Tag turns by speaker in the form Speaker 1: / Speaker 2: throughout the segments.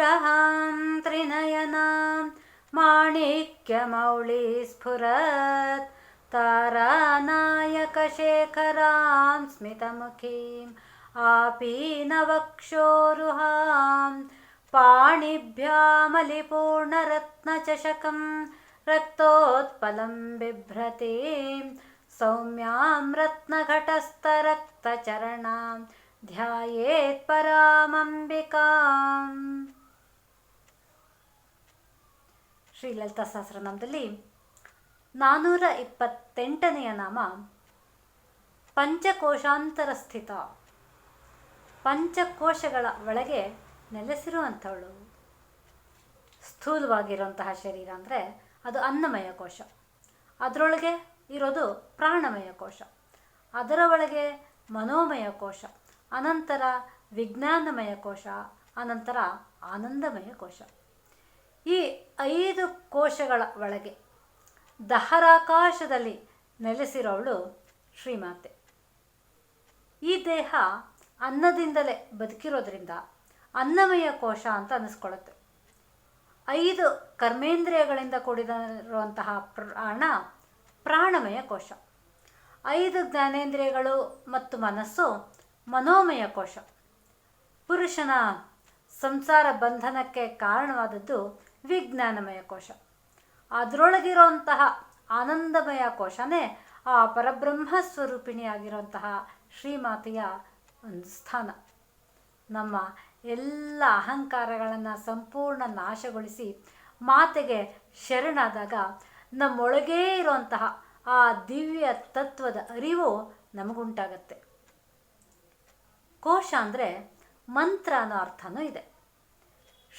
Speaker 1: हां त्रिनयनां माणिक्यमौळी स्फुरत् तारानायकशेखरां स्मितमुखीम् आपीनवक्षोरुहां पाणिभ्यामलिपूर्णरत्नचषकं रक्तोत्पलं बिभ्रतीं सौम्यां रत्नघटस्थरक्तचरणां ध्यायेत्परामम्बिकाम् ಶ್ರೀ ಲಲಿತಾ ಸಹಸ್ರನಾಮದಲ್ಲಿ ನಾನ್ನೂರ ಇಪ್ಪತ್ತೆಂಟನೆಯ ನಾಮ ಪಂಚಕೋಶಾಂತರ ಸ್ಥಿತ. ಪಂಚಕೋಶಗಳ ಒಳಗೆ ನೆಲೆಸಿರುವಂಥವಳು. ಸ್ಥೂಲವಾಗಿರುವಂತಹ ಶರೀರ ಅಂದರೆ ಅದು ಅನ್ನಮಯ ಕೋಶ. ಅದರೊಳಗೆ ಇರೋದು ಪ್ರಾಣಮಯ ಕೋಶ. ಅದರ ಒಳಗೆ ಮನೋಮಯ ಕೋಶ. ಅನಂತರ ವಿಜ್ಞಾನಮಯ ಕೋಶ. ಅನಂತರ ಆನಂದಮಯ ಕೋಶ. ಈ ಐದು ಕೋಶಗಳ ಒಳಗೆ ದಹರಾಕಾಶದಲ್ಲಿ ನೆಲೆಸಿರೋವಳು ಶ್ರೀಮಾತೆ. ಈ ದೇಹ ಅನ್ನದಿಂದಲೇ ಬದುಕಿರೋದ್ರಿಂದ ಅನ್ನಮಯ ಕೋಶ ಅಂತ ಅನ್ನಿಸ್ಕೊಳ್ಳುತ್ತೆ. ಐದು ಕರ್ಮೇಂದ್ರಿಯಗಳಿಂದ ಕೂಡಿದಿರುವಂತಹ ಪ್ರಾಣ ಪ್ರಾಣಮಯ ಕೋಶ. ಐದು ಜ್ಞಾನೇಂದ್ರಿಯಗಳು ಮತ್ತು ಮನಸ್ಸು ಮನೋಮಯ ಕೋಶ. ಪುರುಷನ ಸಂಸಾರ ಬಂಧನಕ್ಕೆ ಕಾರಣವಾದದ್ದು ವಿಜ್ಞಾನಮಯ ಕೋಶ. ಅದರೊಳಗಿರುವಂತಹ ಆನಂದಮಯ ಕೋಶನೇ ಆ ಪರಬ್ರಹ್ಮ ಸ್ವರೂಪಿಣಿಯಾಗಿರುವಂತಹ ಶ್ರೀಮಾತೆಯ ಒಂದು ಸ್ಥಾನ. ನಮ್ಮ ಎಲ್ಲ ಅಹಂಕಾರಗಳನ್ನು ಸಂಪೂರ್ಣ ನಾಶಗೊಳಿಸಿ ಮಾತೆಗೆ ಶರಣಾದಾಗ ನಮ್ಮೊಳಗೇ ಇರುವಂತಹ ಆ ದಿವ್ಯ ತತ್ವದ ಅರಿವು ನಮಗುಂಟಾಗತ್ತೆ. ಕೋಶ ಅಂದರೆ ಮಂತ್ರ ಅನ್ನೋ ಅರ್ಥನೂ ಇದೆ.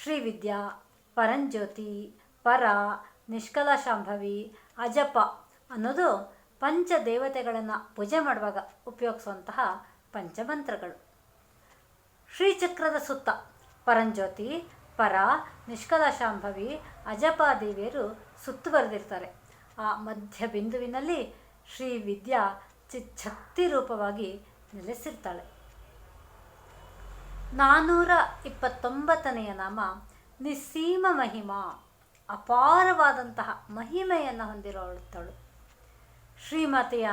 Speaker 1: ಶ್ರೀವಿದ್ಯಾ ಪರಂಜ್ಯೋತಿ, ಪರ, ನಿಷ್ಕಲಶಾಂಭವಿ, ಅಜಪ ಅನ್ನೋದು ಪಂಚ ದೇವತೆಗಳನ್ನು ಪೂಜೆ ಮಾಡುವಾಗ ಉಪಯೋಗಿಸುವಂತಹ ಪಂಚಮಂತ್ರಗಳು. ಶ್ರೀಚಕ್ರದ ಸುತ್ತ ಪರಂಜ್ಯೋತಿ, ಪರ, ನಿಷ್ಕಲಶಾಂಭವಿ ಅಜಪಾದೇವಿಯರು ಸುತ್ತುವರೆದಿರ್ತಾರೆ ಆ ಮಧ್ಯ ಬಿಂದುವಿನಲ್ಲಿ ಶ್ರೀ ವಿದ್ಯಾ ಚಿಚ್ಛಕ್ತಿ ರೂಪವಾಗಿ ನೆಲೆಸಿರ್ತಾಳೆ. ನಾನ್ನೂರ ಇಪ್ಪತ್ತೊಂಬತ್ತನೆಯ ನಾಮ ನಿಸ್ಸೀಮ ಮಹಿಮಾ ಅಪಾರವಾದಂತಹ ಮಹಿಮೆಯನ್ನು ಹೊಂದಿರೋಳತ್ತಳು ಶ್ರೀಮತಿಯ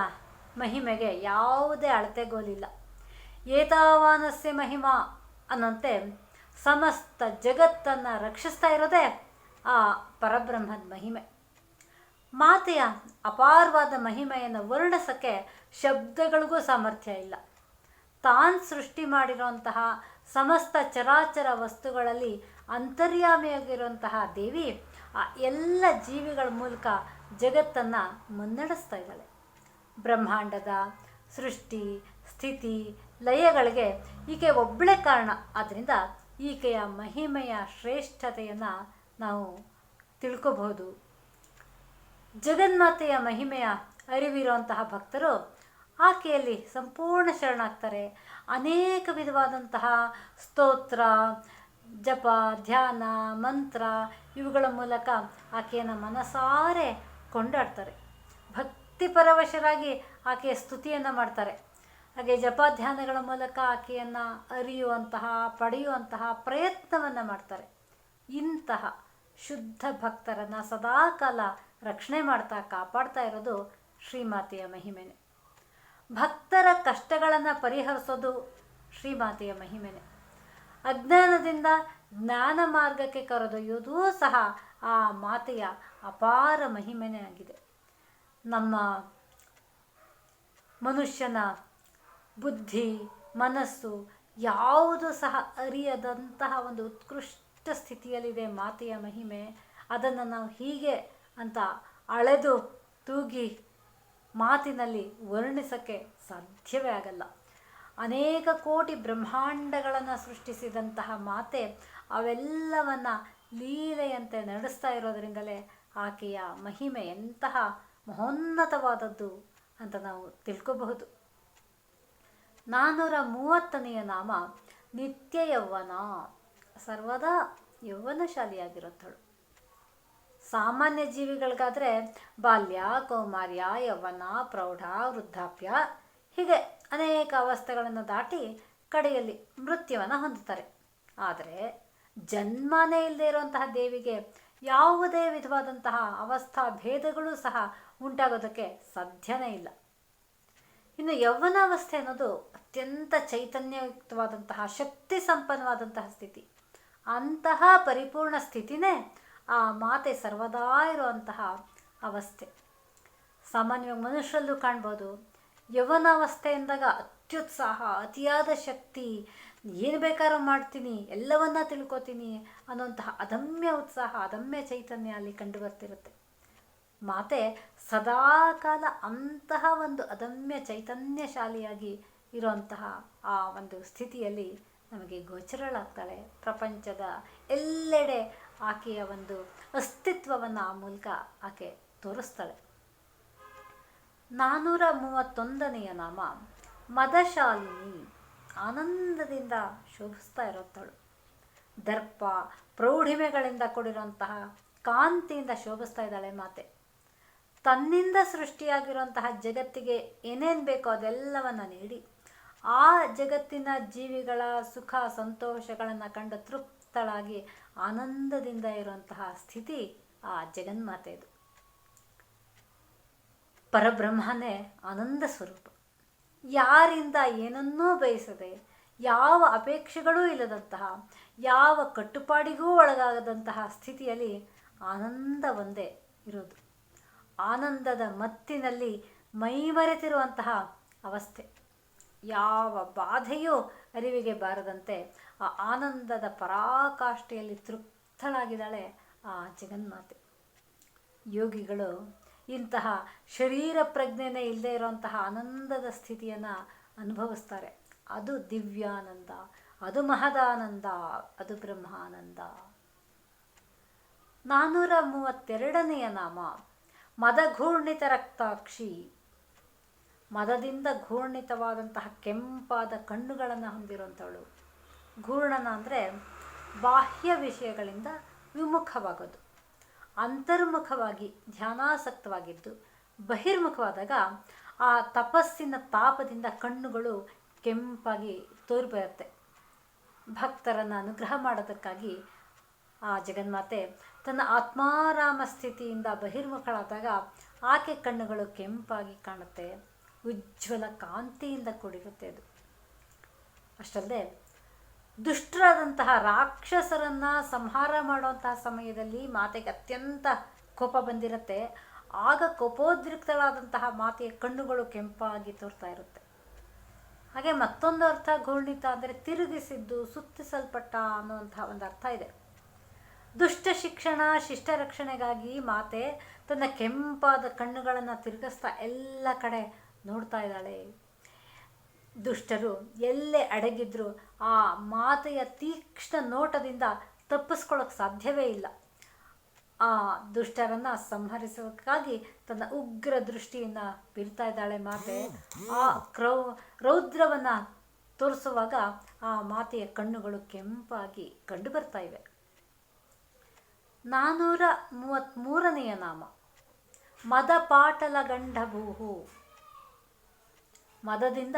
Speaker 1: ಮಹಿಮೆಗೆ ಯಾವುದೇ ಅಳತೆಗೋಲಿಲ್ಲ. ಏತಾವಾನಸ್ಯ ಮಹಿಮಾ ಅನ್ನಂತೆ ಸಮಸ್ತ ಜಗತ್ತನ್ನು ರಕ್ಷಿಸ್ತಾ ಇರೋದೇ ಆ ಪರಬ್ರಹ್ಮದ ಮಹಿಮೆ. ಮಾತೆಯ ಅಪಾರವಾದ ಮಹಿಮೆಯನ್ನು ವರ್ಣಿಸೋಕ್ಕೆ ಶಬ್ದಗಳಿಗೂ ಸಾಮರ್ಥ್ಯ ಇಲ್ಲ. ತಾನು ಸೃಷ್ಟಿ ಮಾಡಿರುವಂತಹ ಸಮಸ್ತ ಚರಾಚರ ವಸ್ತುಗಳಲ್ಲಿ ಅಂತರ್ಯಾಮಿಯಾಗಿರುವಂತಹ ದೇವಿ, ಆ ಎಲ್ಲ ಜೀವಿಗಳ ಮೂಲಕ ಜಗತ್ತನ್ನು ಮುನ್ನಡೆಸ್ತಾ ಇದ್ದಾಳೆ. ಬ್ರಹ್ಮಾಂಡದ ಸೃಷ್ಟಿ, ಸ್ಥಿತಿ, ಲಯಗಳಿಗೆ ಈಕೆ ಒಬ್ಬಳೇ ಕಾರಣ. ಆದ್ದರಿಂದ ಈಕೆಯ ಮಹಿಮೆಯ ಶ್ರೇಷ್ಠತೆಯನ್ನು ನಾವು ತಿಳ್ಕೋಬಹುದು. ಜಗನ್ಮಾತೆಯ ಮಹಿಮೆಯ ಅರಿವಿರುವಂತಹ ಭಕ್ತರು ಆಕೆಯಲ್ಲಿ ಸಂಪೂರ್ಣ ಶರಣಾಗ್ತಾರೆ. ಅನೇಕ ವಿಧವಾದಂತಹ ಸ್ತೋತ್ರ ಜಪ, ಧ್ಯಾನ, ಮಂತ್ರ ಇವುಗಳ ಮೂಲಕ ಆಕೆಯನ್ನು ಮನಸಾರೆ ಕೊಂಡಾಡ್ತಾರೆ. ಭಕ್ತಿಪರವಶರಾಗಿ ಆಕೆಯ ಸ್ತುತಿಯನ್ನು ಮಾಡ್ತಾರೆ. ಹಾಗೆ ಜಪ, ಧ್ಯಾನಗಳ ಮೂಲಕ ಆಕೆಯನ್ನು ಅರಿಯುವಂತಹ, ಪಡೆಯುವಂತಹ ಪ್ರಯತ್ನವನ್ನು ಮಾಡ್ತಾರೆ. ಇಂತಹ ಶುದ್ಧ ಭಕ್ತರನ್ನು ಸದಾಕಾಲ ರಕ್ಷಣೆ ಮಾಡ್ತಾ ಕಾಪಾಡ್ತಾ ಇರೋದು ಶ್ರೀಮಾತೆಯ ಮಹಿಮೆನೆ. ಭಕ್ತರ ಕಷ್ಟಗಳನ್ನು ಪರಿಹರಿಸೋದು ಶ್ರೀಮಾತೆಯ ಮಹಿಮೆನೆ. ಅಜ್ಞಾನದಿಂದ ಜ್ಞಾನ ಮಾರ್ಗಕ್ಕೆ ಕರೆದೊಯ್ಯೋದೂ ಸಹ ಆ ಮಾತೆಯ ಅಪಾರ ಮಹಿಮೆನೇ ಆಗಿದೆ. ನಮ್ಮ ಮನುಷ್ಯನ ಬುದ್ಧಿ, ಮನಸ್ಸು ಯಾವುದು ಸಹ ಅರಿಯದಂತಹ ಒಂದು ಉತ್ಕೃಷ್ಟ ಸ್ಥಿತಿಯಲ್ಲಿದೆ ಮಾತೆಯ ಮಹಿಮೆ. ಅದನ್ನು ನಾವು ಹೀಗೆ ಅಂತ ಅಳೆದು ತೂಗಿ ಮಾತಿನಲ್ಲಿ ವರ್ಣಿಸೋಕ್ಕೆ ಸಾಧ್ಯವೇ ಆಗಲ್ಲ. ಅನೇಕ ಕೋಟಿ ಬ್ರಹ್ಮಾಂಡಗಳನ್ನು ಸೃಷ್ಟಿಸಿದಂತಹ ಮಾತೆ, ಅವೆಲ್ಲವನ್ನು ಲೀಲೆಯಂತೆ ನಡೆಸ್ತಾ ಇರೋದರಿಂದಲೇ ಆಕೆಯ ಮಹಿಮೆ ಎಂತಹ ಮಹೋನ್ನತವಾದದ್ದು ಅಂತ ನಾವು ತಿಳ್ಕೋಬಹುದು. ನಾನ್ನೂರ ಮೂವತ್ತನೆಯ ನಾಮ ನಿತ್ಯ ಯೌವನ. ಸರ್ವದಾ ಯೌವನಶಾಲಿಯಾಗಿರುತ್ತಳು. ಸಾಮಾನ್ಯ ಜೀವಿಗಳಿಗಾದರೆ ಬಾಲ್ಯ, ಕೌಮಾರ್ಯ, ಯೌವನ, ಪ್ರೌಢ, ವೃದ್ಧಾಪ್ಯ ಹೀಗೆ ಅನೇಕ ಅವಸ್ಥೆಗಳನ್ನು ದಾಟಿ ಕಡೆಯಲ್ಲಿ ಮೃತ್ಯುವನ್ನು ಹೊಂದುತ್ತಾರೆ. ಆದರೆ ಜನ್ಮನೇ ಇಲ್ಲದೆ ಇರುವಂತಹ ದೇವಿಗೆ ಯಾವುದೇ ವಿಧವಾದಂತಹ ಅವಸ್ಥಾ ಭೇದಗಳು ಸಹ ಉಂಟಾಗೋದಕ್ಕೆ ಸಾಧ್ಯನೇ ಇಲ್ಲ. ಇನ್ನು ಯೌವನಾವಸ್ಥೆ ಅನ್ನೋದು ಅತ್ಯಂತ ಚೈತನ್ಯಯುಕ್ತವಾದಂತಹ ಶಕ್ತಿ ಸಂಪನ್ನವಾದಂತಹ ಸ್ಥಿತಿ. ಅಂತಹ ಪರಿಪೂರ್ಣ ಸ್ಥಿತಿನೇ ಆ ಮಾತೆ ಸರ್ವದಾ ಇರುವಂತಹ ಅವಸ್ಥೆ. ಸಾಮಾನ್ಯವಾಗಿ ಮನುಷ್ಯರಲ್ಲೂ ಕಾಣ್ಬೋದು. ಯೌವನಾವಸ್ಥೆ ಎಂದಾಗ ಅತ್ಯುತ್ಸಾಹ, ಅತಿಯಾದ ಶಕ್ತಿ, ಏನು ಬೇಕಾದ್ರೂ ಮಾಡ್ತೀನಿ, ಎಲ್ಲವನ್ನ ತಿಳ್ಕೊತೀನಿ ಅನ್ನೋಂತಹ ಅದಮ್ಯ ಉತ್ಸಾಹ, ಅದಮ್ಯ ಚೈತನ್ಯ ಅಲ್ಲಿ ಕಂಡು ಬರ್ತಿರುತ್ತೆ ಮಾತೆ ಸದಾಕಾಲ ಅಂತಹ ಒಂದು ಅದಮ್ಯ ಚೈತನ್ಯಶಾಲಿಯಾಗಿ ಇರುವಂತಹ ಆ ಒಂದು ಸ್ಥಿತಿಯಲ್ಲಿ ನಮಗೆ ಗೋಚರಳಾಗ್ತಾಳೆ. ಪ್ರಪಂಚದ ಎಲ್ಲೆಡೆ ಆಕೆಯ ಒಂದು ಅಸ್ತಿತ್ವವನ್ನು ಆ ಮೂಲಕ ಆಕೆ ತೋರಿಸ್ತಾಳೆ. ನಾನ್ನೂರ ಮೂವತ್ತೊಂದನೆಯ ನಾಮ ಮದಶಾಲಿನಿ ಆನಂದದಿಂದ ಶೋಭಿಸ್ತಾ ಇರುತ್ತಳು. ದರ್ಪ, ಪ್ರೌಢಿಮೆಗಳಿಂದ ಕೂಡಿರುವಂತಹ ಕಾಂತಿಯಿಂದ ಶೋಭಿಸ್ತಾ ಇದ್ದಾಳೆ ಮಾತೆ. ತನ್ನಿಂದ ಸೃಷ್ಟಿಯಾಗಿರುವಂತಹ ಜಗತ್ತಿಗೆ ಏನೇನು ಬೇಕೋ ಅದೆಲ್ಲವನ್ನು ನೀಡಿ ಆ ಜಗತ್ತಿನ ಜೀವಿಗಳ ಸುಖ, ಸಂತೋಷಗಳನ್ನು ಕಂಡು ತೃಪ್ತಳಾಗಿ ಆನಂದದಿಂದ ಇರುವಂತಹ ಸ್ಥಿತಿ ಆ ಜಗನ್ಮಾತೆದು. ಪರಬ್ರಹ್ಮನೇ ಆನಂದ ಸ್ವರೂಪ. ಯಾರಿಂದ ಏನನ್ನೂ ಬಯಸದೆ, ಯಾವ ಅಪೇಕ್ಷೆಗಳೂ ಇಲ್ಲದಂತಹ, ಯಾವ ಕಟ್ಟುಪಾಡಿಗೂ ಒಳಗಾಗದಂತಹ ಸ್ಥಿತಿಯಲ್ಲಿ ಆನಂದ ಒಂದೇ ಇರೋದು ಆನಂದದ ಮತ್ತಿನಲ್ಲಿ ಮೈಮರೆತಿರುವಂತಹ ಅವಸ್ಥೆ. ಯಾವ ಬಾಧೆಯೂ ಅರಿವಿಗೆ ಬಾರದಂತೆ ಆ ಆನಂದದ ಪರಾಕಾಷ್ಠೆಯಲ್ಲಿ ತೃಪ್ತಳಾಗಿದ್ದಾಳೆ ಆ ಜಗನ್ಮಾತೆ. ಯೋಗಿಗಳು ಇಂತಹ ಶರೀರ ಪ್ರಜ್ಞೆನೇ ಇಲ್ಲದೆ ಇರುವಂತಹ ಆನಂದದ ಸ್ಥಿತಿಯನ್ನು ಅನುಭವಿಸ್ತಾರೆ. ಅದು ದಿವ್ಯಾನಂದ, ಅದು ಮಹದಾನಂದ, ಅದು ಬ್ರಹ್ಮಾನಂದ. ನಾನ್ನೂರ ಮೂವತ್ತೆರಡನೆಯ ನಾಮ, ಮದಘೂರ್ಣಿತ ರಕ್ತಾಕ್ಷಿ. ಮದದಿಂದ ಘೂರ್ಣಿತವಾದಂತಹ ಕೆಂಪಾದ ಕಣ್ಣುಗಳನ್ನು ಹೊಂದಿರುವಂಥವಳು. ಘೂರ್ಣನ ಅಂದರೆ ಬಾಹ್ಯ ವಿಷಯಗಳಿಂದ ವಿಮುಖವಾಗೋದು. ಅಂತರ್ಮುಖವಾಗಿ ಧ್ಯಾನಾಸಕ್ತವಾಗಿದ್ದು, ಬಹಿರ್ಮುಖವಾದಾಗ ಆ ತಪಸ್ಸಿನ ತಾಪದಿಂದ ಕಣ್ಣುಗಳು ಕೆಂಪಾಗಿ ತೋರಿಬರುತ್ತೆ. ಭಕ್ತರನ್ನು ಅನುಗ್ರಹ ಮಾಡೋದಕ್ಕಾಗಿ ಆ ಜಗನ್ಮಾತೆ ತನ್ನ ಆತ್ಮಾರಾಮ ಸ್ಥಿತಿಯಿಂದ ಬಹಿರ್ಮುಖಳಾದಾಗ ಆಕೆ ಕಣ್ಣುಗಳು ಕೆಂಪಾಗಿ ಕಾಣುತ್ತೆ. ಉಜ್ವಲ ಕಾಂತಿಯಿಂದ ಕೂಡಿರುತ್ತೆ ಅದು. ಅಷ್ಟಲ್ಲದೆ ದುಷ್ಟರಾದಂತಹ ರಾಕ್ಷಸರನ್ನು ಸಂಹಾರ ಮಾಡುವಂತಹ ಸಮಯದಲ್ಲಿ ಮಾತೆಗೆ ಅತ್ಯಂತ ಕೋಪ ಬಂದಿರುತ್ತೆ. ಆಗ ಕೋಪೋದ್ರಿಕ್ತಳಾದಂತಹ ಮಾತೆಯ ಕಣ್ಣುಗಳು ಕೆಂಪಾಗಿ ತೋರ್ತಾ ಇರುತ್ತೆ. ಹಾಗೆ ಮತ್ತೊಂದು ಅರ್ಥ ಘೂರ್ಣಿತ ಅಂದರೆ ತಿರುಗಿಸಿದ್ದು, ಸುತ್ತಿಸಲ್ಪಟ್ಟ ಅನ್ನುವಂತಹ ಒಂದು ಅರ್ಥ ಇದೆ. ದುಷ್ಟ ಶಿಕ್ಷಣ, ಶಿಷ್ಟ ರಕ್ಷಣೆಗಾಗಿ ಮಾತೆ ತನ್ನ ಕೆಂಪಾದ ಕಣ್ಣುಗಳನ್ನು ತಿರುಗಿಸ್ತಾ ಎಲ್ಲ ಕಡೆ ನೋಡ್ತಾ ಇದ್ದಾಳೆ. ದುಷ್ಟರು ಎಲ್ಲೇ ಅಡಗಿದ್ರು ಆ ಮಾತೆಯ ತೀಕ್ಷ್ಣ ನೋಟದಿಂದ ತಪ್ಪಿಸ್ಕೊಳ್ಳೋಕೆ ಸಾಧ್ಯವೇ ಇಲ್ಲ. ಆ ದುಷ್ಟರನ್ನು ಸಂಹರಿಸೋಕ್ಕಾಗಿ ತನ್ನ ಉಗ್ರ ದೃಷ್ಟಿಯನ್ನು ಬೀರ್ತಾ ಇದ್ದಾಳೆ ಮಾತೆ. ಆ ಕ್ರೌ, ರೌದ್ರವನ್ನು ತೋರಿಸುವಾಗ ಆ ಮಾತೆಯ ಕಣ್ಣುಗಳು ಕೆಂಪಾಗಿ ಕಂಡು ಬರ್ತಾ ಇವೆ. ನಾನ್ನೂರ ಮೂವತ್ತ್ಮೂರನೆಯ ನಾಮ. ಮದಪಾಟಲ ಗಂಡಭೂಹು ಮದದಿಂದ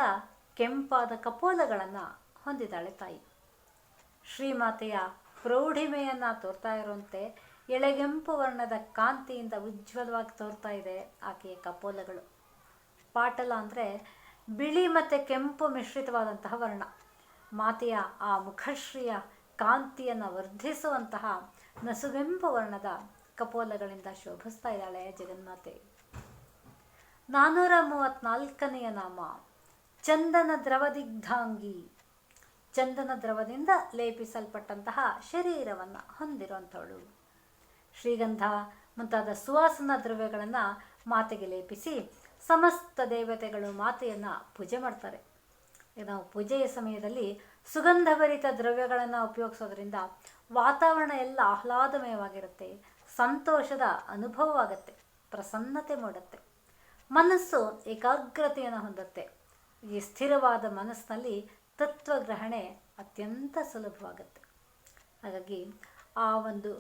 Speaker 1: ಕೆಂಪಾದ ಕಪೋಲಗಳನ್ನು ಹೊಂದಿದ್ದಾಳೆ ತಾಯಿ. ಶ್ರೀಮಾತೆಯ ಪ್ರೌಢಿಮೆಯನ್ನು ತೋರ್ತಾ ಇರುವಂತೆ ಎಳೆಗೆಂಪು ವರ್ಣದ ಕಾಂತಿಯಿಂದ ಉಜ್ವಲವಾಗಿ ತೋರ್ತಾ ಇದೆ ಆಕೆಯ ಕಪೋಲಗಳು. ಪಾಟಲ ಅಂದರೆ ಬಿಳಿ ಮತ್ತು ಕೆಂಪು ಮಿಶ್ರಿತವಾದಂತಹ ವರ್ಣ. ಮಾತೆಯ ಆ ಮುಖಶ್ರೀಯ ಕಾಂತಿಯನ್ನು ವರ್ಧಿಸುವಂತಹ ನಸುಗೆಂಪು ವರ್ಣದ ಕಪೋಲಗಳಿಂದ ಶೋಭಿಸ್ತಾ ಇದ್ದಾಳೆ ಜಗನ್ಮಾತೆ. ನಾನ್ನೂರ ಮೂವತ್ತ್ನಾಲ್ಕನೆಯ ನಾಮ, ಚಂದನ ದ್ರವದಿಗ್ಧಾಂಗಿ. ಚಂದನ ದ್ರವದಿಂದ ಲೇಪಿಸಲ್ಪಟ್ಟಂತಹ ಶರೀರವನ್ನು ಹೊಂದಿರುವಂಥವಳು. ಶ್ರೀಗಂಧ ಮುಂತಾದ ಸುವಾಸನ ದ್ರವ್ಯಗಳನ್ನು ಮಾತೆಗೆ ಲೇಪಿಸಿ ಸಮಸ್ತ ದೇವತೆಗಳು ಮಾತೆಯನ್ನು ಪೂಜೆ ಮಾಡ್ತಾರೆ. ನಾವು ಪೂಜೆಯ ಸಮಯದಲ್ಲಿ ಸುಗಂಧಭರಿತ ದ್ರವ್ಯಗಳನ್ನು ಉಪಯೋಗಿಸೋದ್ರಿಂದ ವಾತಾವರಣ ಎಲ್ಲ ಆಹ್ಲಾದಮಯವಾಗಿರುತ್ತೆ, ಸಂತೋಷದ ಅನುಭವವಾಗುತ್ತೆ, ಪ್ರಸನ್ನತೆ ಮೂಡುತ್ತೆ. ಮನಸ್ಸು ಏಕಾಗ್ರತೆಯನ್ನು ಹೊಂದುತ್ತೆ. ಈ ಸ್ಥಿರವಾದ ಮನಸ್ಸಿನಲ್ಲಿ ತತ್ವಗ್ರಹಣೆ ಅತ್ಯಂತ ಸುಲಭವಾಗುತ್ತೆ. ಹಾಗಾಗಿ ಆ ಒಂದು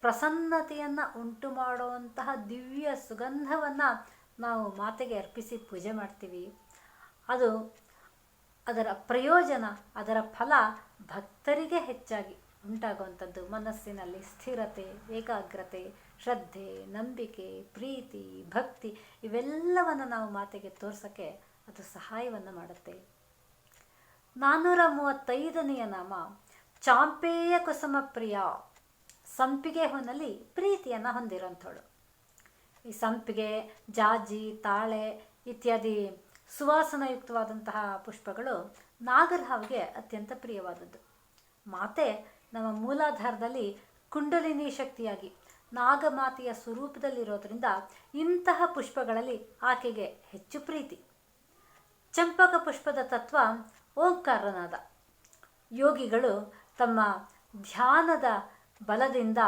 Speaker 1: ಪ್ರಸನ್ನತೆಯನ್ನು ಉಂಟು ಮಾಡುವಂತಹ ದಿವ್ಯ ಸುಗಂಧವನ್ನು ನಾವು ಮಾತೆಗೆ ಅರ್ಪಿಸಿ ಪೂಜೆ ಮಾಡ್ತೀವಿ. ಅದು ಅದರ ಪ್ರಯೋಜನ, ಅದರ ಫಲ ಭಕ್ತರಿಗೆ ಹೆಚ್ಚಾಗಿ ಉಂಟಾಗುವಂಥದ್ದು. ಮನಸ್ಸಿನಲ್ಲಿ ಸ್ಥಿರತೆ, ಏಕಾಗ್ರತೆ, ಶ್ರದ್ಧೆ, ನಂಬಿಕೆ, ಪ್ರೀತಿ, ಭಕ್ತಿ ಇವೆಲ್ಲವನ್ನು ನಾವು ಮಾತೆಗೆ ತೋರ್ಸೋಕ್ಕೆ ಅದು ಸಹಾಯವನ್ನು ಮಾಡುತ್ತೆ. ನಾನ್ನೂರ ಮೂವತ್ತೈದನೆಯ ನಾಮ. ಚಾಂಪೇಯ ಕುಸುಮ ಪ್ರಿಯ. ಸಂಪಿಗೆ ಹೂನಲ್ಲಿ ಪ್ರೀತಿಯನ್ನು ಹೊಂದಿರೋಂಥವಳು ಈ ಸಂಪಿಗೆ, ಜಾಜಿ, ತಾಳೆ ಇತ್ಯಾದಿ ಸುವಾಸನಯುಕ್ತವಾದಂತಹ ಪುಷ್ಪಗಳು ನಾಗರಹಾವಿಗೆ ಅತ್ಯಂತ ಪ್ರಿಯವಾದದ್ದು. ಮಾತೆ ನಮ್ಮ ಮೂಲಾಧಾರದಲ್ಲಿ ಕುಂಡಲಿನಿ ಶಕ್ತಿಯಾಗಿ ನಾಗಮಾತೆಯ ಸ್ವರೂಪದಲ್ಲಿರೋದ್ರಿಂದ ಇಂತಹ ಪುಷ್ಪಗಳಲ್ಲಿ ಆಕೆಗೆ ಹೆಚ್ಚು ಪ್ರೀತಿ. ಚಂಪಕ ಪುಷ್ಪದ ತತ್ವ ಓಂಕಾರನಾದ ಯೋಗಿಗಳು ತಮ್ಮ ಧ್ಯಾನದ ಬಲದಿಂದ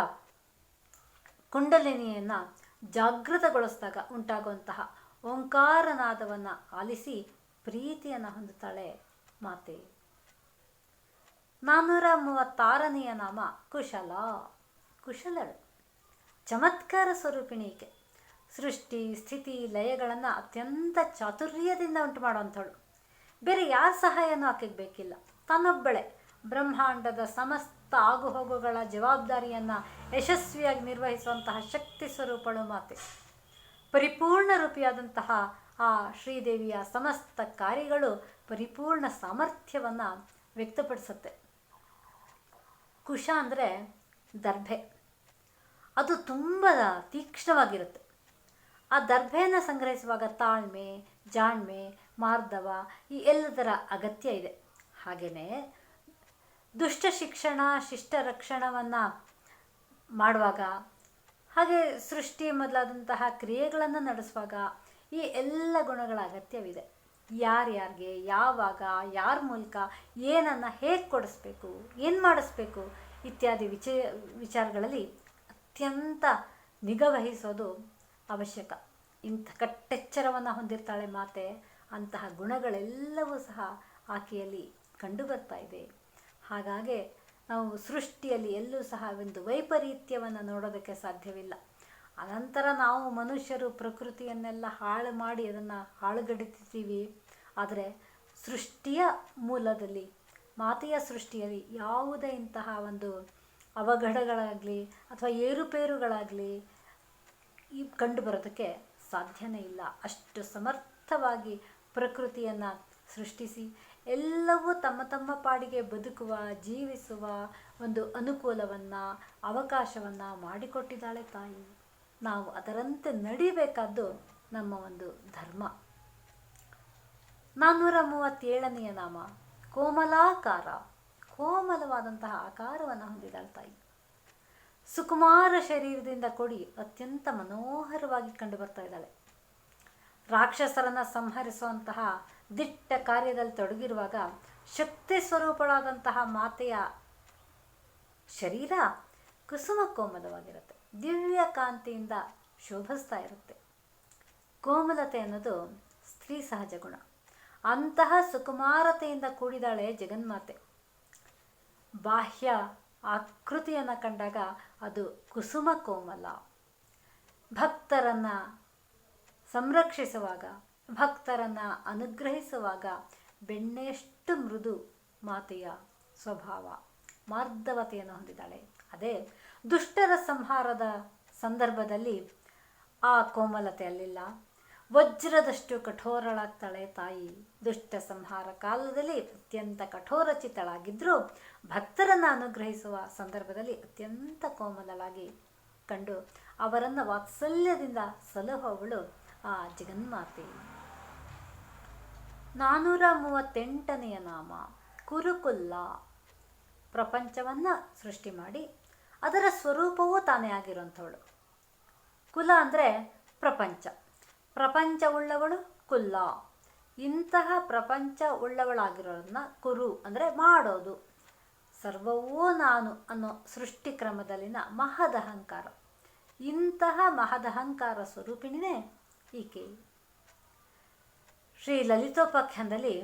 Speaker 1: ಕುಂಡಲಿನಿಯನ್ನು ಜಾಗೃತಗೊಳಿಸಿದಾಗ ಉಂಟಾಗುವಂತಹ ಓಂಕಾರನಾದವನ್ನು ಆಲಿಸಿ ಪ್ರೀತಿಯನ್ನು ಹೊಂದುತ್ತಾಳೆ ಮಾತೆ. ನಾನ್ನೂರ ಮೂವತ್ತಾರನೆಯ ನಾಮ ಕುಶಲ. ಕುಶಲಳು. ಚಮತ್ಕಾರ ಸ್ವರೂಪಿಣಿಕೆ. ಸೃಷ್ಟಿ, ಸ್ಥಿತಿ, ಲಯಗಳನ್ನು ಅತ್ಯಂತ ಚಾತುರ್ಯದಿಂದ ಉಂಟು ಮಾಡುವಂಥವಳು ಬೇರೆ ಯಾರ ಸಹಾಯನೂ ಆಕೆಗೆ ಬೇಕಿಲ್ಲ. ತನ್ನೊಬ್ಬಳೆ. ಬ್ರಹ್ಮಾಂಡದ ಸಮಸ್ತ ಆಗುಹೋಗುಗಳ ಜವಾಬ್ದಾರಿಯನ್ನು ಯಶಸ್ವಿಯಾಗಿ ನಿರ್ವಹಿಸುವಂತಹ ಶಕ್ತಿ ಸ್ವರೂಪಳು ಮಾತೆ. ಪರಿಪೂರ್ಣ ರೂಪಿಯಾದಂತಹ ಆ ಶ್ರೀದೇವಿಯ ಸಮಸ್ತ ಕಾರ್ಯಗಳು ಪರಿಪೂರ್ಣ ಸಾಮರ್ಥ್ಯವನ್ನು ವ್ಯಕ್ತಪಡಿಸುತ್ತೆ. ಕುಶ ಅಂದರೆ ದರ್ಭೆ. ಅದು ತುಂಬ ತೀಕ್ಷ್ಣವಾಗಿರುತ್ತೆ. ಆ ದರ್ಭೆಯನ್ನು ಸಂಗ್ರಹಿಸುವಾಗ ತಾಳ್ಮೆ ಜಾಣ್ಮೆ ಮಾರ್ಧವ ಈ ಎಲ್ಲದರ ಅಗತ್ಯ ಇದೆ. ಹಾಗೆಯೇ ದುಷ್ಟ ಶಿಕ್ಷಣ, ಶಿಷ್ಟ ರಕ್ಷಣವನ್ನು ಮಾಡುವಾಗ, ಹಾಗೆ ಸೃಷ್ಟಿ ಮೊದಲಾದಂತಹ ಕ್ರಿಯೆಗಳನ್ನು ನಡೆಸುವಾಗ ಈ ಎಲ್ಲ ಗುಣಗಳ ಅಗತ್ಯವಿದೆ. ಯಾರ್ಯಾರಿಗೆ ಯಾವಾಗ, ಯಾರ ಮೂಲಕ, ಏನನ್ನು ಹೇಗೆ ಕೊಡಿಸ್ಬೇಕು, ಏನು ಮಾಡಿಸ್ಬೇಕು ಇತ್ಯಾದಿ ವಿಚ, ವಿಚಾರಗಳಲ್ಲಿ ಅತ್ಯಂತ ನಿಗಾವಹಿಸೋದು ಅವಶ್ಯಕ. ಇಂಥ ಕಟ್ಟೆಚ್ಚರವನ್ನು ಹೊಂದಿರ್ತಾಳೆ ಮಾತೆ, ಅಂತಹ ಗುಣಗಳೆಲ್ಲವೂ ಸಹ ಆಕೆಯಲ್ಲಿ ಕಂಡುಬರ್ತಾ ಇದೆ. ಹಾಗಾಗಿ ನಾವು ಸೃಷ್ಟಿಯಲ್ಲಿ ಎಲ್ಲೂ ಸಹ ಒಂದು ವೈಪರೀತ್ಯವನ್ನು ನೋಡೋದಕ್ಕೆ ಸಾಧ್ಯವಿಲ್ಲ. ಅನಂತರ ನಾವು ಮನುಷ್ಯರು ಪ್ರಕೃತಿಯನ್ನೆಲ್ಲ ಹಾಳು ಮಾಡಿ ಅದನ್ನು ಹಾಳುಗಡಿತೀವಿ ಆದರೆ ಸೃಷ್ಟಿಯ ಮೂಲದಲ್ಲಿ, ಮಾತೆಯ ಸೃಷ್ಟಿಯಲ್ಲಿ ಯಾವುದೇ ಇಂತಹ ಒಂದು ಅವಘಡಗಳಾಗಲಿ ಅಥವಾ ಏರುಪೇರುಗಳಾಗಲಿ ಈ ಕಂಡು ಬರೋದಕ್ಕೆ ಸಾಧ್ಯನೇ ಇಲ್ಲ. ಅಷ್ಟು ಸಮರ್ಥವಾಗಿ ಪ್ರಕೃತಿಯನ್ನು ಸೃಷ್ಟಿಸಿ, ಎಲ್ಲವೂ ತಮ್ಮ ತಮ್ಮ ಪಾಡಿಗೆ ಬದುಕುವ, ಜೀವಿಸುವ ಒಂದು ಅನುಕೂಲವನ್ನು, ಅವಕಾಶವನ್ನು ಮಾಡಿಕೊಟ್ಟಿದ್ದಾಳೆ ತಾಯಿ. ನಾವು ಅದರಂತೆ ನಡಿಬೇಕಾದ್ದು ನಮ್ಮ ಒಂದು ಧರ್ಮ. ನಾನ್ನೂರ ಮೂವತ್ತೇಳನೆಯ ನಾಮ, ಕೋಮಲಾಕಾರ. ಕೋಮಲವಾದಂತಹ ಆಕಾರವನ್ನು ಹೊಂದಿದ್ದಾಳೆ ತಾಯಿ. ಸುಕುಮಾರ ಶರೀರದಿಂದ ಕೊಡಿ ಅತ್ಯಂತ ಮನೋಹರವಾಗಿ ಕಂಡು ಬರ್ತಾ ಇದ್ದಾಳೆ. ರಾಕ್ಷಸರನ್ನು ಸಂಹರಿಸುವಂತಹ ದಿಟ್ಟ ಕಾರ್ಯದಲ್ಲಿ ತೊಡಗಿರುವಾಗ ಶಕ್ತಿ ಸ್ವರೂಪಳಾದಂತಹ ಮಾತೆಯ ಶರೀರ ಕುಸುಮ ಕೋಮಲವಾಗಿರುತ್ತೆ. ದಿವ್ಯ ಕಾಂತಿಯಿಂದ ಶೋಭಿಸ್ತಾ ಇರುತ್ತೆ. ಕೋಮಲತೆ ಅನ್ನೋದು ಸ್ತ್ರೀ ಸಹಜ ಗುಣ. ಅಂತಹ ಸುಕುಮಾರತೆಯಿಂದ ಕೂಡಿದಾಳೆ ಜಗನ್ಮಾತೆ. ಬಾಹ್ಯ ಆಕೃತಿಯನ್ನು ಕಂಡಾಗ ಅದು ಕುಸುಮ ಕೋಮಲ. ಭಕ್ತರನ್ನು ಸಂರಕ್ಷಿಸುವಾಗ, ಭಕ್ತರನ್ನು ಅನುಗ್ರಹಿಸುವಾಗ ಬೆಣ್ಣೆಯಷ್ಟು ಮೃದು ಮಾತೆಯ ಸ್ವಭಾವ. ಮಾರ್ಧವತೆಯನ್ನು ಹೊಂದಿದ್ದಾಳೆ. ಅದೇ ದುಷ್ಟರ ಸಂಹಾರದ ಸಂದರ್ಭದಲ್ಲಿ ಆ ಕೋಮಲತೆ ಅಲ್ಲಿಲ್ಲ. ವಜ್ರದಷ್ಟು ಕಠೋರಳಾಗ್ತಾಳೆ ತಾಯಿ. ದುಷ್ಟ ಸಂಹಾರ ಕಾಲದಲ್ಲಿ ಅತ್ಯಂತ ಕಠೋರಚಿತಳಾಗಿದ್ದರೂ ಭಕ್ತರನ್ನು ಅನುಗ್ರಹಿಸುವ ಸಂದರ್ಭದಲ್ಲಿ ಅತ್ಯಂತ ಕೋಮಲಳಾಗಿ ಕಂಡು ಅವರನ್ನು ವಾತ್ಸಲ್ಯದಿಂದ ಸಲಹುವವಳು ಆ ಜಗನ್ಮಾತೆ. ನಾನ್ನೂರ ಮೂವತ್ತೆಂಟನೆಯ ನಾಮ, ಕುರುಕುಲ್ಲ. ಪ್ರಪಂಚವನ್ನು ಸೃಷ್ಟಿ ಮಾಡಿ ಅದರ ಸ್ವರೂಪವೂ ತಾನೇ ಆಗಿರುವಂಥವಳು. ಕುಲ ಅಂದರೆ ಪ್ರಪಂಚ. ಪ್ರಪಂಚ ಉಳ್ಳವಳು ಕುಲ್ಲ. ಇಂತಹ ಪ್ರಪಂಚ ಉಳ್ಳವಳಾಗಿರೋದನ್ನ ಕುರು ಅಂದರೆ ಮಾಡೋದು. ಸರ್ವವೂ ನಾನು ಅನ್ನೋ ಸೃಷ್ಟಿಕ್ರಮದಲ್ಲಿನ ಮಹದಹಂಕಾರ. ಇಂತಹ ಮಹದಹಂಕಾರ ಸ್ವರೂಪಿಣಿನೇ ಈಕೆ. ಶ್ರೀ ಲಲಿತೋಪಾಖ್ಯಾನದಲ್ಲಿ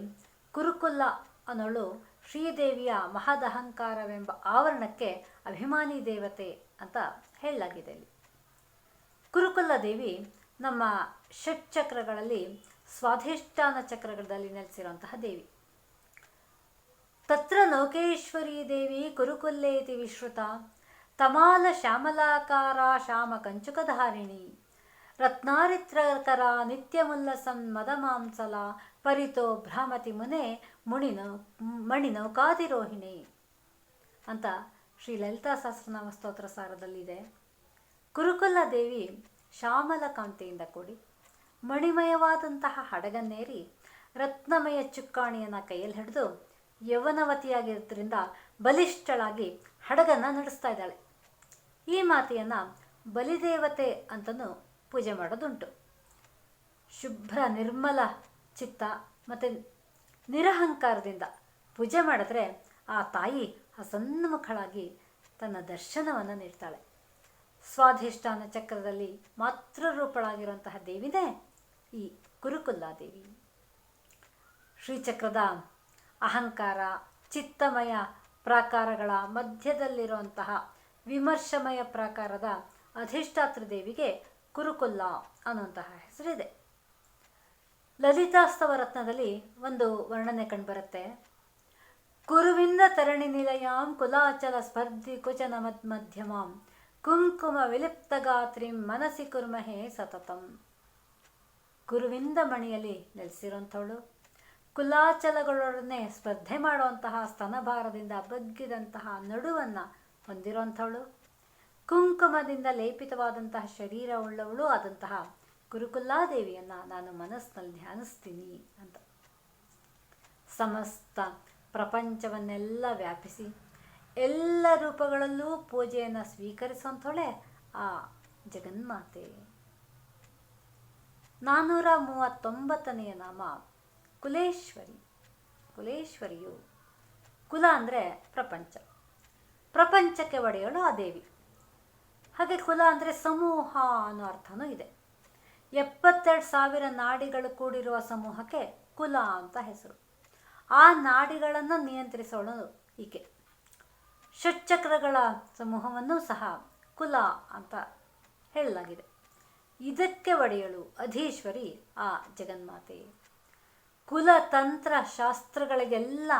Speaker 1: ಕುರುಕುಲ್ಲ ಅನ್ನೋಳು ಶ್ರೀದೇವಿಯ ಮಹದಹಂಕಾರವೆಂಬ ಆವರಣಕ್ಕೆ ಅಭಿಮಾನಿ ದೇವತೆ ಅಂತ ಹೇಳಲಾಗಿದೆ ಕುರುಕುಲ್ಲ ದೇವಿ ನಮ್ಮ ಷಟ್ಚಕ್ರಗಳಲ್ಲಿ ಸ್ವಾಧಿಷ್ಠಾನ ಚಕ್ರಗಳಲ್ಲಿ ನೆಲೆಸಿರುವಂತಹ ದೇವಿ. ತತ್ರ ನೌಕೇಶ್ವರಿ ದೇವಿ ಕುರುಕುಲ್ಲೇತಿ ವಿಶ್ರುತ, ತಮಾಲ ಶ್ಯಾಮಲಾಕಾರ ಶ್ಯಾಮ ಕಂಚುಕಧಾರಿಣಿ, ರತ್ನಾರಿತ್ರಕರ ನಿತ್ಯಮುಲ್ಲಸಂ ಮದಮಾಂಸಲ, ಪರಿತೋ ಭ್ರಾಮತಿ ಮುನೆ ಮುಣಿನ ಮಣಿನೌಕಾದಿರೋಹಿಣಿ ಅಂತ ಶ್ರೀ ಲಲಿತಾ ಸಹಸ್ರನಾಮ ಸ್ತೋತ್ರ ಸಾರದಲ್ಲಿದೆ. ಕುರುಕುಲ ದೇವಿ ಶ್ಯಾಮಲ ಕಾಂತಿಯಿಂದ ಕೂಡಿ ಮಣಿಮಯವಾದಂತಹ ಹಡಗನ್ನೇರಿ ರತ್ನಮಯ ಚುಕ್ಕಾಣಿಯನ್ನು ಕೈಯಲ್ಲಿ ಹಿಡಿದು ಯೌವನವತಿಯಾಗಿರೋದ್ರಿಂದ ಬಲಿಷ್ಠಳಾಗಿ ಹಡಗನ್ನು ನಡೆಸ್ತಾ ಇದ್ದಾಳೆ. ಈ ಮಾತೆಯನ್ನು ಬಲಿದೇವತೆ ಅಂತಲೂ ಪೂಜೆ ಮಾಡೋದುಂಟು. ಶುಭ್ರ ನಿರ್ಮಲ ಚಿತ್ತ ಮತ್ತು ನಿರಹಂಕಾರದಿಂದ ಪೂಜೆ ಮಾಡಿದ್ರೆ ಆ ತಾಯಿ ಹಸನ್ಮುಖಳಾಗಿ ತನ್ನ ದರ್ಶನವನ್ನು ನೀಡ್ತಾಳೆ. ಸ್ವಾಧಿಷ್ಠಾನ ಚಕ್ರದಲ್ಲಿ ಮಾತೃರೂಪಳಾಗಿರುವಂತಹ ದೇವಿನೇ ಈ ಕುರುಕುಲ್ಲಾದೇವಿ ಶ್ರೀಚಕ್ರದ ಅಹಂಕಾರ, ಚಿತ್ತಮಯ ಪ್ರಾಕಾರಗಳ ಮಧ್ಯದಲ್ಲಿರುವಂತಹ ವಿಮರ್ಶಮಯ ಪ್ರಾಕಾರದ ಅಧಿಷ್ಠಾತೃ ದೇವಿಗೆ ಕುರುಕುಲ್ಲ ಅನ್ನುವಂತಹ ಹೆಸರಿದೆ. ಲಲಿತಾಸ್ತವ ರತ್ನದಲ್ಲಿ ಒಂದು ವರ್ಣನೆ ಕಂಡುಬರುತ್ತೆ. ಕುರುವಿಂದ ತರಣಿ ನಿಲಯಾಂ ಕುಲಾಚಲ ಸ್ಪರ್ಧಿ ಕುಚನ ಮಧ್ಯಮಾಂ ಕುಂಕುಮ ವಿಲಿಪ್ತಗಾತ್ರಿಂ ಮನಸಿ ಕುರ್ಮಹೆ ಸತತಂ. ಗುರುವಿಂದ ಮಣಿಯಲ್ಲಿ ನೆಲೆಸಿರುವಂಥವಳು, ಕುಲಾಚಲಗಳೊಡನೆ ಸ್ಪರ್ಧೆ ಮಾಡುವಂತಹ ಸ್ತನಭಾರದಿಂದ ಬಗ್ಗಿದಂತಹ ನಡುವನ್ನು ಹೊಂದಿರುವಂಥವಳು, ಕುಂಕುಮದಿಂದ ಲೇಪಿತವಾದಂತಹ ಶರೀರ ಉಳ್ಳವಳು ಆದಂತಹ ಕುರುಕುಲ್ಲಾದೇವಿಯನ್ನು ನಾನು ಮನಸ್ಸಿನಲ್ಲಿ ಧ್ಯಾನಿಸ್ತೀನಿ ಅಂತ. ಸಮಸ್ತ ಪ್ರಪಂಚವನ್ನೆಲ್ಲ ವ್ಯಾಪಿಸಿ ಎಲ್ಲ ರೂಪಗಳಲ್ಲೂ ಪೂಜೆಯನ್ನು ಸ್ವೀಕರಿಸುವಂಥವಳೆ ಆ ಜಗನ್ಮಾತೆ. ನಾನ್ನೂರ ಮೂವತ್ತೊಂಬತ್ತನೆಯ ನಾಮ ಕುಲೇಶ್ವರಿ. ಕುಲೇಶ್ವರಿಯು ಕುಲ ಅಂದರೆ ಪ್ರಪಂಚ. ಪ್ರಪಂಚಕ್ಕೆ ಒಡೆಯಳು ಆ ದೇವಿ. ಹಾಗೆ ಕುಲ ಅಂದರೆ ಸಮೂಹ ಅನ್ನೋ ಅರ್ಥನೂ ಇದೆ. ಎಪ್ಪತ್ತೆರಡು ಸಾವಿರ ನಾಡಿಗಳು ಕೂಡಿರುವ ಸಮೂಹಕ್ಕೆ ಕುಲ ಅಂತ ಹೆಸರು. ಆ ನಾಡಿಗಳನ್ನು ನಿಯಂತ್ರಿಸೋಳು ಈಕೆ. ಷಟ್ಚಕ್ರಗಳ ಸಮೂಹವನ್ನು ಸಹ ಕುಲ ಅಂತ ಹೇಳಲಾಗಿದೆ. ಇದಕ್ಕೆ ಒಡೆಯಲು ಅಧೀಶ್ವರಿ ಆ ಜಗನ್ಮಾತೆ. ಕುಲತಂತ್ರ ಶಾಸ್ತ್ರಗಳಿಗೆಲ್ಲ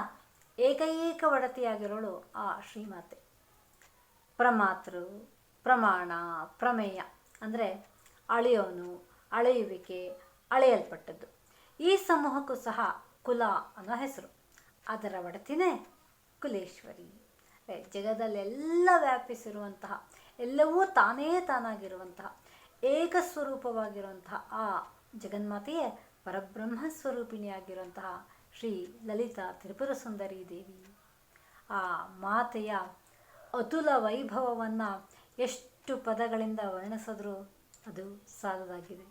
Speaker 1: ಏಕೈಕ ಒಡತಿಯಾಗಿರೋಳು ಆ ಶ್ರೀಮಾತೆ. ಪ್ರಮಾತೃ, ಪ್ರಮಾಣ, ಪ್ರಮೇಯ ಅಂದರೆ ಅಳೆಯೋನು, ಅಳೆಯುವಿಕೆ, ಅಳೆಯಲ್ಪಟ್ಟದ್ದು. ಈ ಸಮೂಹಕ್ಕೂ ಸಹ ಕುಲ ಅನ್ನೋ ಹೆಸರು. ಅದರ ಒಡತಿನೇ ಕುಲೇಶ್ವರಿ. ಜಗದಲ್ಲೆಲ್ಲ ವ್ಯಾಪಿಸಿರುವಂತಹ, ಎಲ್ಲವೂ ತಾನೇ ತಾನಾಗಿರುವಂತಹ ಏಕಸ್ವರೂಪವಾಗಿರುವಂತಹ ಆ ಜಗನ್ಮಾತೆಯೇ ಪರಬ್ರಹ್ಮ ಸ್ವರೂಪಿಣಿಯಾಗಿರುವಂತಹ ಶ್ರೀ ಲಲಿತಾ ತ್ರಿಪುರ ಸುಂದರಿ ದೇವಿ. ಆ ಮಾತೆಯ ಅತುಲ ವೈಭವವನ್ನು ಎಷ್ಟು ಪದಗಳಿಂದ ವರ್ಣಿಸಿದ್ರೂ ಅದು ಸಾಲದಾಗಿದೆ.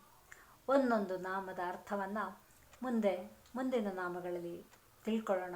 Speaker 1: ಒಂದೊಂದು ನಾಮದ ಅರ್ಥವನ್ನು ಮುಂದೆ, ಮುಂದಿನ ನಾಮಗಳಲ್ಲಿ ತಿಳ್ಕೊಳ್ಳೋಣ.